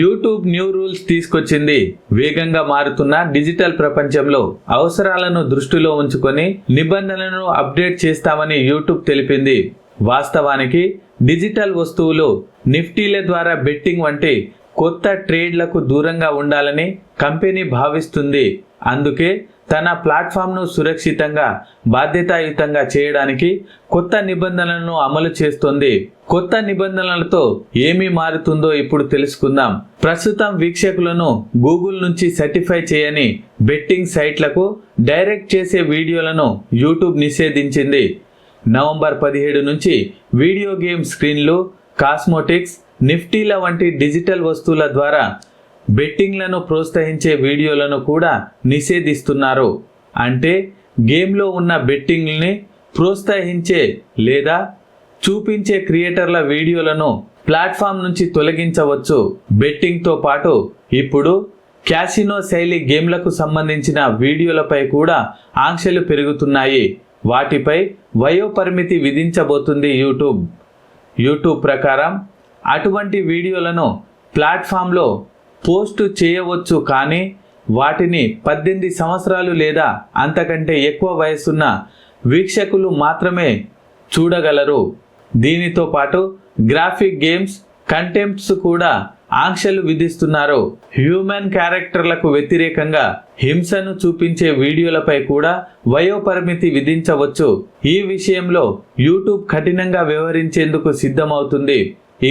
YouTube new rules తీసుకొచ్చింది. వేగంగా మారుతున్న డిజిటల్ ప్రపంచంలో అవసరాలను దృష్టిలో ఉంచుకొని నిబంధనలను అప్డేట్ చేస్తామని యూట్యూబ్ తెలిపింది. వాస్తవానికి డిజిటల్ వస్తువులు నిఫ్టీల ద్వారా బెట్టింగ్ వంటి కొత్త ట్రేడ్లకు దూరంగా ఉండాలని కంపెనీ భావిస్తుంది. అందుకే తన ప్లాట్ఫామ్ను సురక్షితంగా బాధ్యతాయుతంగా చేయడానికి కొత్త నిబంధనలను అమలు చేస్తోంది. కొత్త నిబంధనలతో ఏమి మారుతుందో ఇప్పుడు తెలుసుకుందాం. ప్రస్తుతం వీక్షకులను గూగుల్ నుంచి సర్టిఫై చేయని బెట్టింగ్ సైట్లకు డైరెక్ట్ చేసే వీడియోలను యూట్యూబ్ నిషేధించింది. నవంబర్ పదిహేడు నుంచి వీడియో గేమ్ స్క్రీన్లు కాస్మోటిక్స్ నిఫ్టీల వంటి డిజిటల్ వస్తువుల ద్వారా బెట్టింగ్లను ప్రోత్సహించే వీడియోలను కూడా నిషేధిస్తున్నారు. అంటే గేమ్లో ఉన్న బెట్టింగ్ని ప్రోత్సహించే లేదా చూపించే క్రియేటర్ల వీడియోలను ప్లాట్ఫామ్ నుంచి తొలగించవచ్చు. బెట్టింగ్తో పాటు ఇప్పుడు క్యాసినో శైలి గేమ్లకు సంబంధించిన వీడియోలపై కూడా ఆంక్షలు పెరుగుతున్నాయి. వాటిపై వయోపరిమితి విధించబోతుంది యూట్యూబ్. యూట్యూబ్ ప్రకారం అటువంటి వీడియోలను ప్లాట్ఫామ్లో పోస్టు చేయవచ్చు కానీ వాటిని పద్దెనిమిది సంవత్సరాలు లేదా అంతకంటే ఎక్కువ వయసున్న వీక్షకులు మాత్రమే చూడగలరు. దీనితో పాటు గ్రాఫిక్ గేమ్స్ కంటెంప్ట్స్ కూడా ఆంక్షలు విధిస్తున్నారు. హ్యూమన్ క్యారెక్టర్లకు వ్యతిరేకంగా హింసను చూపించే వీడియోలపై కూడా వయోపరిమితి విధించవచ్చు. ఈ విషయంలో యూట్యూబ్ కఠినంగా వ్యవహరించేందుకు సిద్ధమవుతుంది.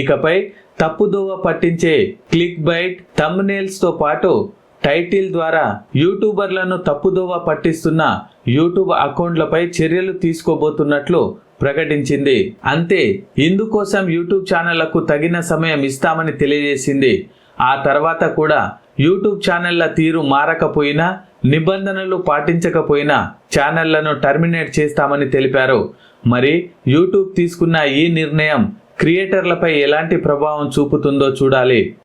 ఇకపై తప్పుదోవ పట్టించే క్లిక్ బైట్ thumbnails తో పాటు టైటిల్ ద్వారా యూట్యూబర్లను తప్పుదోవ పట్టిస్తున్న యూట్యూబ్ అకౌంట్లపై చర్యలు తీసుకోబోతున్నట్లు ప్రకటించింది. అంతే ఇందుకోసం యూట్యూబ్ ఛానళ్ళకు తగిన సమయం ఇస్తామని తెలియజేసింది. ఆ తర్వాత కూడా యూట్యూబ్ ఛానళ్ళ తీరు మారకపోయినా నిబంధనలు పాటించకపోయినా ఛానళ్ళను టర్మినేట్ చేస్తామని తెలిపారు. మరి యూట్యూబ్ తీసుకున్న ఈ నిర్ణయం క్రియేటర్లపై ఎలాంటి ప్రభావం చూపుతుందో చూడాలి.